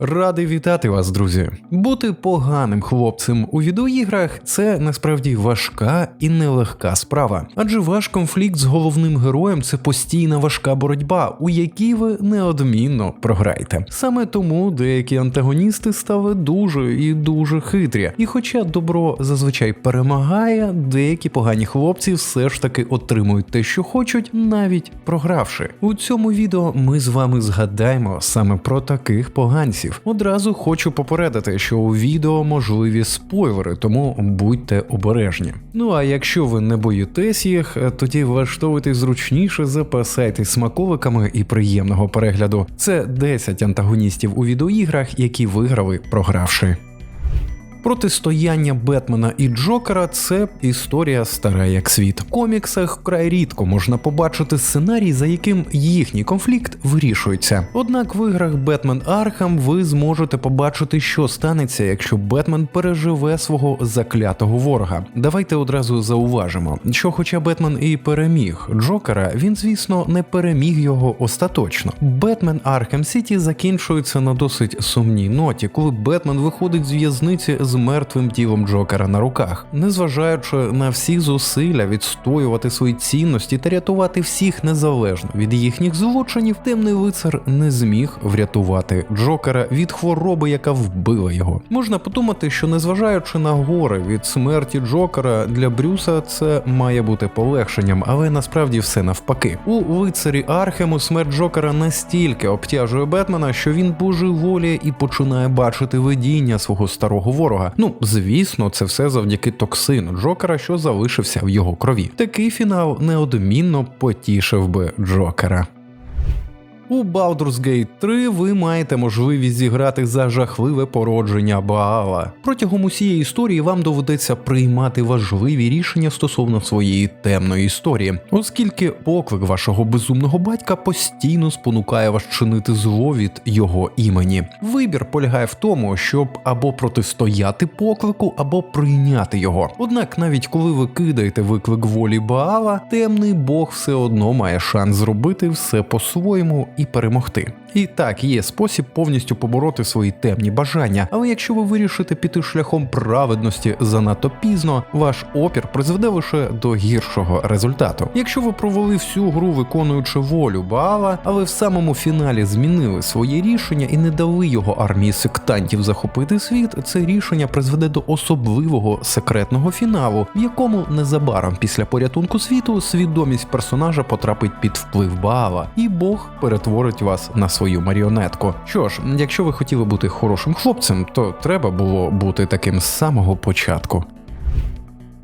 Радий вітати вас, друзі. Бути поганим хлопцем у відеоіграх це насправді важка і нелегка справа, адже ваш конфлікт з головним героєм це постійна важка боротьба, у якій ви неодмінно програєте. Саме тому деякі антагоністи стали дуже і дуже хитрі. І хоча добро зазвичай перемагає, деякі погані хлопці все ж таки отримують те, що хочуть, навіть програвши. У цьому відео ми з вами згадаємо саме про таких поганців. Одразу хочу попередити, що у відео можливі спойлери, тому будьте обережні. Ну а якщо ви не боїтесь їх, тоді влаштовуйтесь зручніше, запасайтесь смаковиками і приємного перегляду. Це 10 антагоністів у відеоіграх, які виграли, програвши. Протистояння Бетмена і Джокера це історія стара як світ. В коміксах вкрай рідко можна побачити сценарій, за яким їхній конфлікт вирішується. Однак в іграх Бетмен Архам ви зможете побачити, що станеться, якщо Бетмен переживе свого заклятого ворога. Давайте одразу зауважимо, що, хоча Бетмен і переміг Джокера, він, звісно, не переміг його остаточно. Бетмен Архам Сіті закінчується на досить сумній ноті, коли Бетмен виходить з в'язниці з мертвим тілом Джокера на руках, незважаючи на всі зусилля відстоювати свої цінності та рятувати всіх незалежно від їхніх злочинів, темний лицар не зміг врятувати Джокера від хвороби, яка вбила його. Можна подумати, що незважаючи на гори від смерті Джокера для Брюса, це має бути полегшенням, але насправді все навпаки. У лицарі Архему смерть Джокера настільки обтяжує Бетмена, що він божеволіє і починає бачити видіння свого старого ворога. Ну, звісно, це все завдяки токсину Джокера, що залишився в його крові. Такий фінал неодмінно потішив би Джокера. У Baldur's Gate 3 ви маєте можливість зіграти за жахливе породження Баала. Протягом усієї історії вам доведеться приймати важливі рішення стосовно своєї темної історії, оскільки поклик вашого безумного батька постійно спонукає вас чинити зло від його імені. Вибір полягає в тому, щоб або протистояти поклику, або прийняти його. Однак, навіть коли ви кидаєте виклик волі Баала, темний Бог все одно має шанс зробити все по-своєму і перемогти. І так, є спосіб повністю побороти свої темні бажання, але якщо ви вирішите піти шляхом праведності занадто пізно, ваш опір призведе лише до гіршого результату. Якщо ви провели всю гру, виконуючи волю Баала, але в самому фіналі змінили своє рішення і не дали його армії сектантів захопити світ, це рішення призведе до особливого секретного фіналу, в якому незабаром після порятунку світу свідомість персонажа потрапить під вплив Баала, і Бог перетворить вас на свою маріонетку. Що ж, якщо ви хотіли бути хорошим хлопцем, то треба було бути таким з самого початку.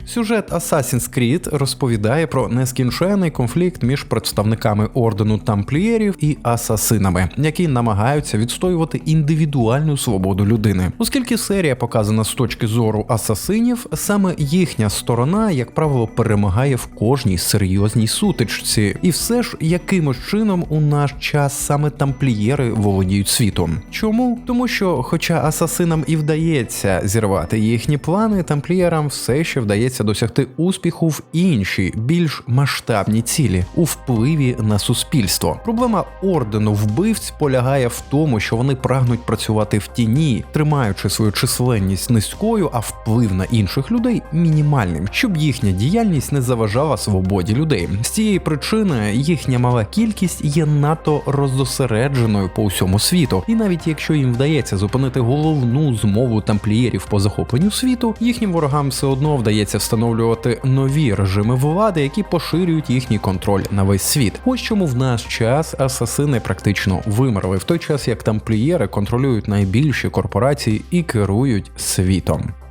Сюжет Assassin's Creed розповідає про нескінчений конфлікт між представниками ордену тамплієрів і асасинами, які намагаються відстоювати індивідуальну свободу людини. Оскільки серія показана з точки зору асасинів, саме їхня сторона, як правило, перемагає в кожній серйозній сутичці, і все ж якимось чином у наш час саме тамплієри володіють світом. Чому? Тому що, хоча асасинам і вдається зірвати їхні плани, тамплієрам все ще вдається досягти успіху в іншій, більш масштабній цілі у впливі на суспільство. Проблема ордену вбивць полягає в тому, що вони прагнуть працювати в тіні, тримаючи свою численність низькою, а вплив на інших людей мінімальним, щоб їхня діяльність не заважала свободі людей. З цієї причини їхня мала кількість є надто роззосередженою по всьому світу, і навіть якщо їм вдається зупинити головну змову тамплієрів по захопленню світу, їхнім ворогам все одно вдається встановлювати нові режими влади, які поширюють їхній контроль на весь світ. Ось чому в наш час асасини практично вимерли, в той час як тамплієри контролюють найбільші корпорації і керують світом.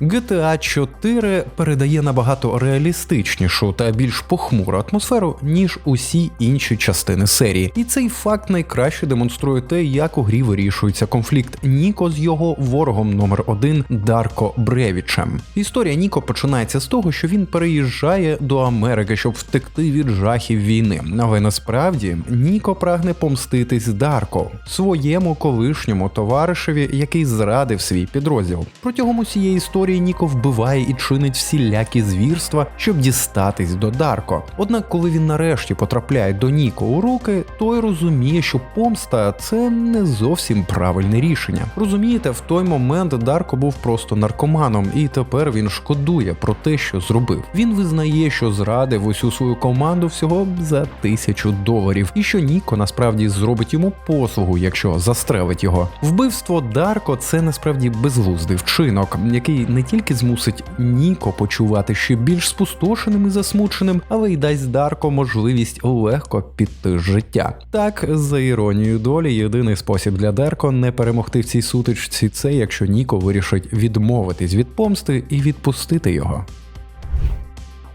GTA 4 передає набагато реалістичнішу та більш похмуру атмосферу, ніж усі інші частини серії. І цей факт найкраще демонструє те, як у грі вирішується конфлікт Ніко з його ворогом номер один Дарко Бревічем. Історія Ніко починається з того, що він переїжджає до Америки, щоб втекти від жахів війни. Але насправді Ніко прагне помститись Дарко, своєму колишньому товаришеві, який зрадив свій підрозділ. Протягом усієї історії історії Ніко вбиває і чинить всілякі звірства, щоб дістатись до Дарко. Однак, коли він нарешті потрапляє до Ніко у руки, той розуміє, що помста це не зовсім правильне рішення. Розумієте, в той момент Дарко був просто наркоманом, і тепер він шкодує про те, що зробив. Він визнає, що зрадив усю свою команду всього за тисячу доларів, і що Ніко насправді зробить йому послугу, якщо застрелить його. Вбивство Дарко це насправді безглуздий вчинок, який не тільки змусить Ніко почувати ще більш спустошеним і засмученим, але й дасть Дарко можливість легко піти з життя. Так, за іронією долі, єдиний спосіб для Дарко не перемогти в цій сутичці це якщо Ніко вирішить відмовитись від помсти і відпустити його.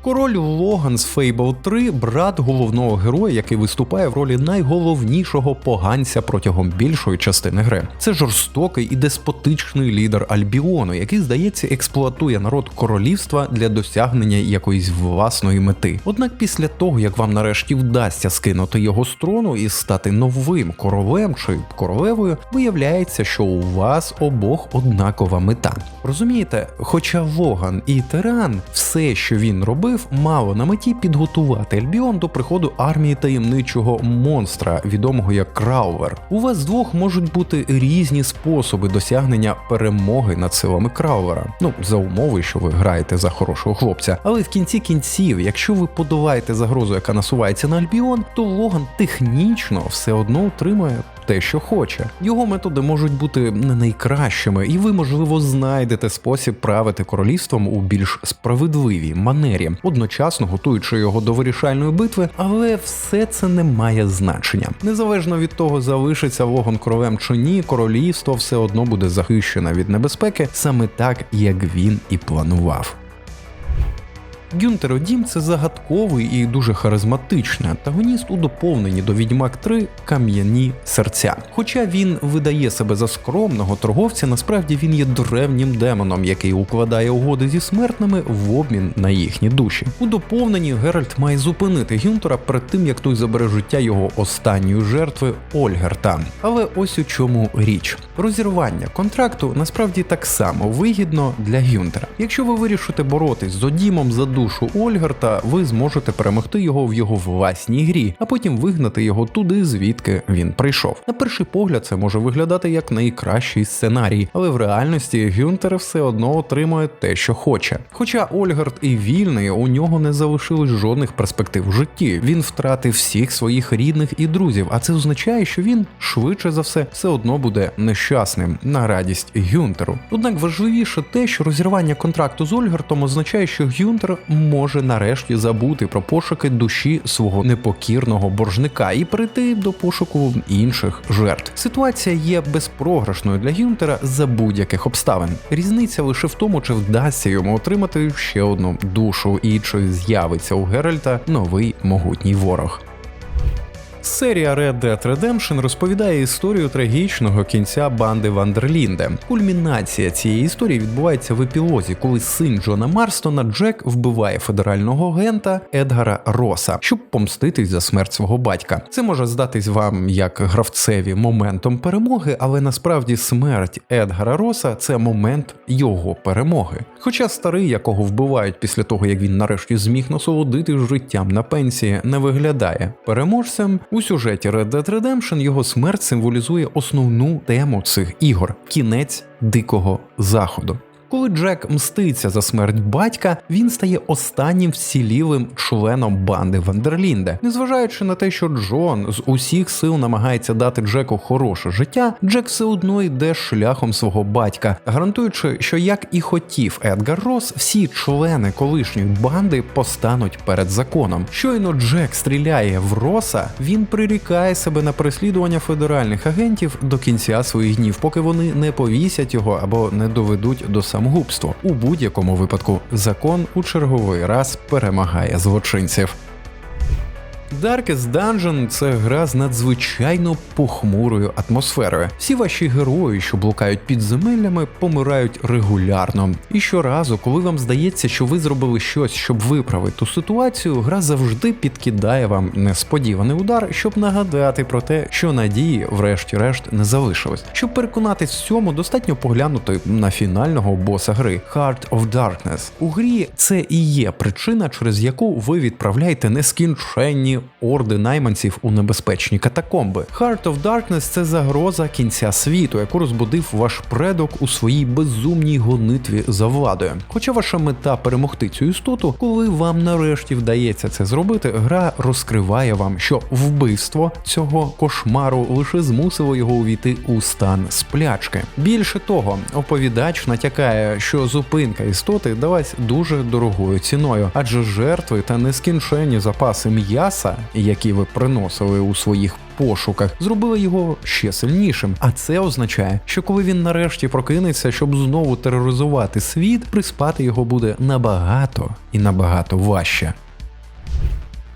Король Логан з Fable 3 брат головного героя, який виступає в ролі найголовнішого поганця протягом більшої частини гри. Це жорстокий і деспотичний лідер Альбіону, який, здається, експлуатує народ королівства для досягнення якоїсь власної мети. Однак, після того як вам нарешті вдасться скинути його з трону і стати новим королем чи королевою, виявляється, що у вас обох однакова мета. Розумієте, хоча Логан і Тиран, все, що він робив робив мало на меті підготувати Альбіон до приходу армії таємничого монстра, відомого як Краувер. У вас двох можуть бути різні способи досягнення перемоги над силами Краувера. Ну за умови, що ви граєте за хорошого хлопця. Але в кінці кінців, якщо ви подолаєте загрозу, яка насувається на Альбіон, то Логан технічно все одно отримає те, що хоче. Його методи можуть бути не найкращими, і ви, можливо, знайдете спосіб правити королівством у більш справедливій манері, одночасно готуючи його до вирішальної битви, але все це не має значення. Незалежно від того, залишиться вогон королем чи ні, королівство все одно буде захищене від небезпеки, саме так, як він і планував. Гюнтер Одім це загадковий і дуже харизматичний антагоніст у доповненні до Відьмак 3 кам'яні серця. Хоча він видає себе за скромного торговця, насправді він є древнім демоном, який укладає угоди зі смертними в обмін на їхні душі. У доповненні Геральт має зупинити Гюнтера перед тим, як той забере життя його останньої жертви Ольгерта. Але ось у чому річ: розірвання контракту насправді так само вигідно для Гюнтера. Якщо ви вирішите боротись з Одімом за душу, душу Ольгарта, ви зможете перемогти його в його власній грі, а потім вигнати його туди, звідки він прийшов. На перший погляд, це може виглядати як найкращий сценарій, але в реальності Гюнтер все одно отримує те, що хоче. Хоча Ольгард і вільний, у нього не залишилось жодних перспектив в житті. Він втратив всіх своїх рідних і друзів, а це означає, що він швидше за все все одно буде нещасним на радість Гюнтеру. Однак важливіше те, що розірвання контракту з Ольгартом означає, що Гюнтер може нарешті забути про пошуки душі свого непокірного боржника і прийти до пошуку інших жертв. Ситуація є безпрограшною для Гюнтера за будь-яких обставин. Різниця лише в тому, чи вдасться йому отримати ще одну душу, і чи з'явиться у Геральта новий могутній ворог. Серія Red Dead Redemption розповідає історію трагічного кінця банди Вандерлінде. Кульмінація цієї історії відбувається в епілозі, коли син Джона Марстона Джек вбиває федерального агента Едгара Роса, щоб помститись за смерть свого батька. Це може здатись вам як гравцеві моментом перемоги, але насправді смерть Едгара Роса це момент його перемоги. Хоча старий, якого вбивають після того, як він нарешті зміг насолодити життям на пенсії, не виглядає переможцем. У сюжеті Red Dead Redemption його смерть символізує основну тему цих ігор кінець дикого заходу. Коли Джек мститься за смерть батька, він стає останнім вцілілим членом банди Вандерлінде. Незважаючи на те, що Джон з усіх сил намагається дати Джеку хороше життя, Джек все одно йде шляхом свого батька, гарантуючи, що як і хотів Едгар Рос, всі члени колишньої банди постануть перед законом. Щойно Джек стріляє в Роса, він прирікає себе на переслідування федеральних агентів до кінця своїх днів, поки вони не повісять його або не доведуть до самого самогубство. У будь-якому випадку закон у черговий раз перемагає злочинців. Darkest Dungeon – це гра з надзвичайно похмурою атмосферою. Всі ваші герої, що блукають підземеллями, помирають регулярно. І щоразу, коли вам здається, що ви зробили щось, щоб виправити ту ситуацію, гра завжди підкидає вам несподіваний удар, щоб нагадати про те, що надії, врешті-решт, не залишилось. Щоб переконатись в цьому, достатньо поглянути на фінального боса гри Heart of Darkness. У грі це і є причина, через яку ви відправляєте нескінченні орди найманців у небезпечні катакомби. Heart of Darkness – це загроза кінця світу, яку розбудив ваш предок у своїй безумній гонитві за владою. Хоча ваша мета перемогти цю істоту, коли вам нарешті вдається це зробити, гра розкриває вам, що вбивство цього кошмару лише змусило його увійти у стан сплячки. Більше того, оповідач натякає, що зупинка істоти далась дуже дорогою ціною, адже жертви та нескінченні запаси м'яса, які ви приносили у своїх пошуках, зробили його ще сильнішим. А це означає, що коли він нарешті прокинеться, щоб знову тероризувати світ, приспати його буде набагато і набагато важче.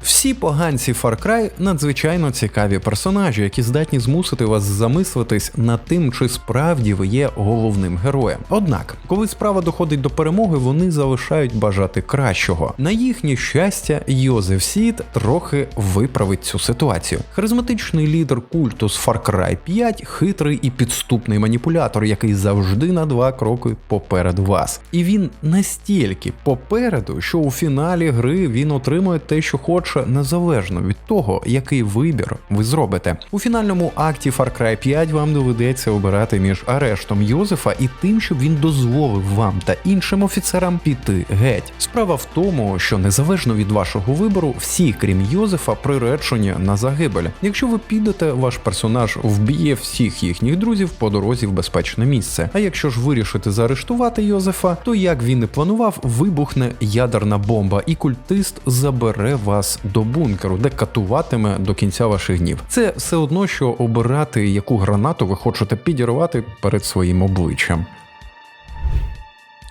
Всі поганці Far Cry надзвичайно цікаві персонажі, які здатні змусити вас замислитись над тим, чи справді ви є головним героєм. Однак, коли справа доходить до перемоги, вони залишають бажати кращого. На їхнє щастя, Йозеф Сід трохи виправить цю ситуацію. Харизматичний лідер культу з Far Cry 5 хитрий і підступний маніпулятор, який завжди на два кроки попереду вас. І він настільки попереду, що у фіналі гри він отримує те, що хоче незалежно від того, який вибір ви зробите. У фінальному акті Far Cry 5 вам доведеться обирати між арештом Йозефа і тим, щоб він дозволив вам та іншим офіцерам піти геть. Справа в тому, що незалежно від вашого вибору, всі, крім Йозефа, приречені на загибель. Якщо ви підете, ваш персонаж вб'є всіх їхніх друзів по дорозі в безпечне місце. А якщо ж вирішите заарештувати Йозефа, то як він і планував, вибухне ядерна бомба, і культист забере вас до бункеру, де катуватиме до кінця ваших днів. Це все одно, що обирати, яку гранату ви хочете підірвати перед своїм обличчям.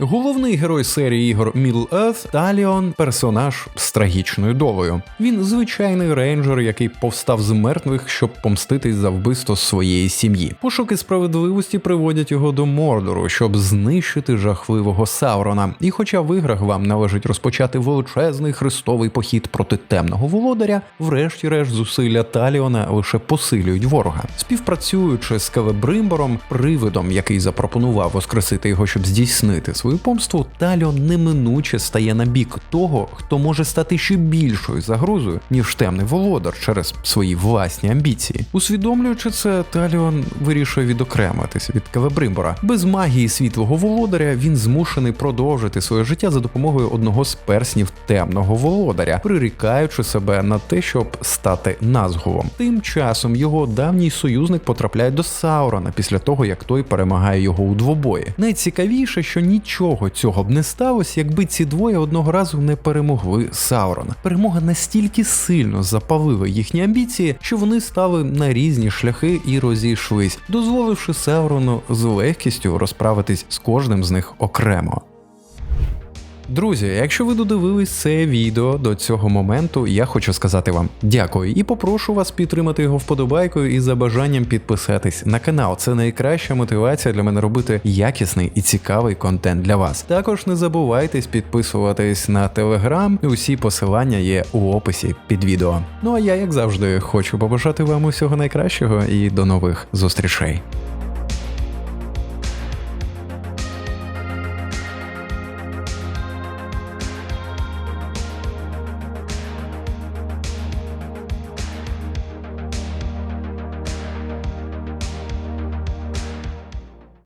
Головний герой серії ігор Middle Earth Таліон персонаж з трагічною долею. Він звичайний рейнджер, який повстав з мертвих, щоб помститись за вбивство своєї сім'ї. Пошуки справедливості приводять його до Мордору, щоб знищити жахливого Саурона. І хоча в іграх вам належить розпочати величезний хрестовий похід проти темного володаря, врешті-решт зусилля Таліона лише посилюють ворога. Співпрацюючи з Келебримбором, привидом, який запропонував воскресити його, щоб здійснити свою помсту, Таліон неминуче стає на бік того, хто може стати ще більшою загрозою, ніж темний володар через свої власні амбіції. Усвідомлюючи це, Таліон вирішує відокремитись від Келебримбора. Без магії світлого володаря він змушений продовжити своє життя за допомогою одного з перснів темного володаря, прирікаючи себе на те, щоб стати назгулом. Тим часом його давній союзник потрапляє до Саурона після того, як той перемагає його у двобої. Найцікавіше, що нічого цього б не сталося, якби ці двоє одного разу не перемогли Саурона. Перемога настільки сильно запалила їхні амбіції, що вони стали на різні шляхи і розійшлись, дозволивши Саурону з легкістю розправитись з кожним з них окремо. Друзі, якщо ви додивились це відео до цього моменту, я хочу сказати вам дякую і попрошу вас підтримати його вподобайкою і за бажанням підписатись на канал. Це найкраща мотивація для мене робити якісний і цікавий контент для вас. Також не забувайтесь підписуватись на телеграм, усі посилання є у описі під відео. Ну а я, як завжди, хочу побажати вам усього найкращого і до нових зустрічей.